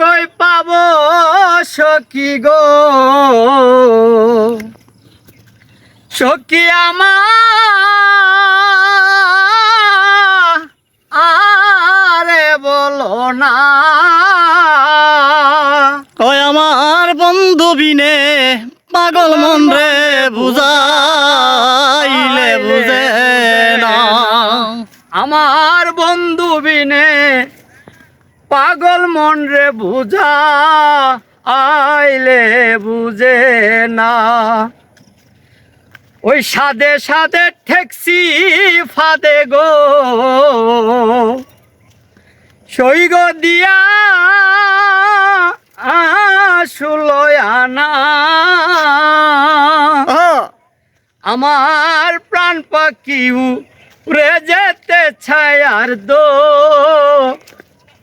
কই পাব সখী গো? সখী আমার আরে বলো না। কয় আমার বন্ধু বিনে পাগল মন রে বুঝাইলে বুঝে না। আমার বন্ধু বিনে পাগল মন রে বুঝা আইলে বুঝে না। ওই সাদে সাদে ঠেকসি ফাদে গো। সৈগ দিয়া আসুলয়ানা আমার প্রাণ পাখি উড়ে যেতে ছায়ার দো।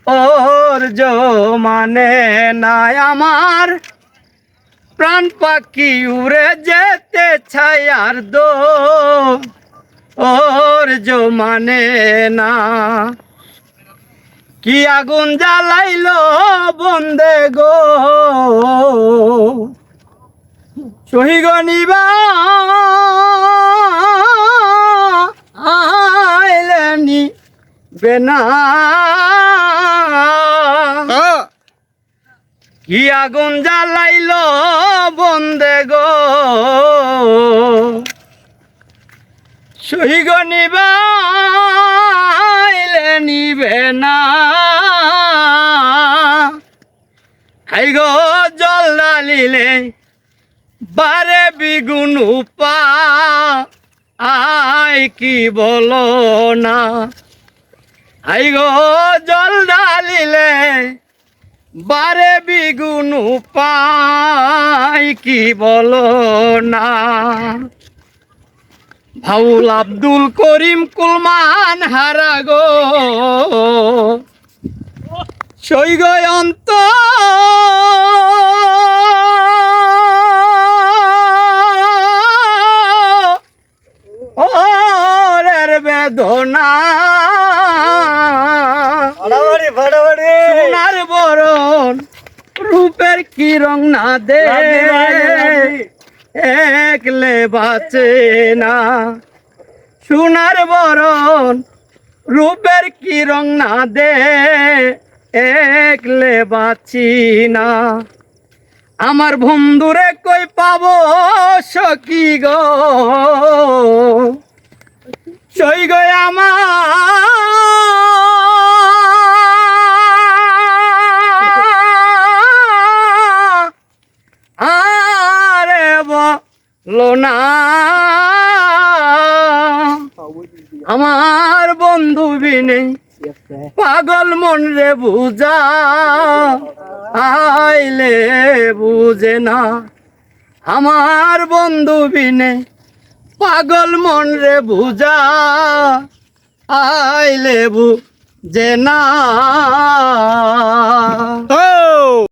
ওর মানে নাই আমার। প্রাণ পাখি উড়ে যেতে ছায় আর দো ওর মানে না। কি আগুন জ্বালাইলো বন্দে গো। সহিগ নিবা। আইলেনি বেনা কি আগুন জ্বালাইল বন্দে গো? সহিগ নিবা আইলে নিবে না। খাই গো জল ডালিলে বারে বিগুন উপা আই কি বলো না? আই জল ডালিলে বারে বিগুন পাই, কি বলো না? ভাউল আব্দুল করিম কুলমান হারা গো সৈগ অন্ত সোনার বরণ রূপের কি রং না দে? একলে বাঁচে না। সোনার বরণ রূপের কি রং না দে? একলে বাঁচি না। আমার বন্ধুরে কই পাবো সখী গো? বলো না। আমার বন্ধু বিনে পাগল মন রে বুঝা, আইলে বুঝে না। আমার বন্ধু বিনে পাগল মন রে বুঝা, আইলে বুঝে না।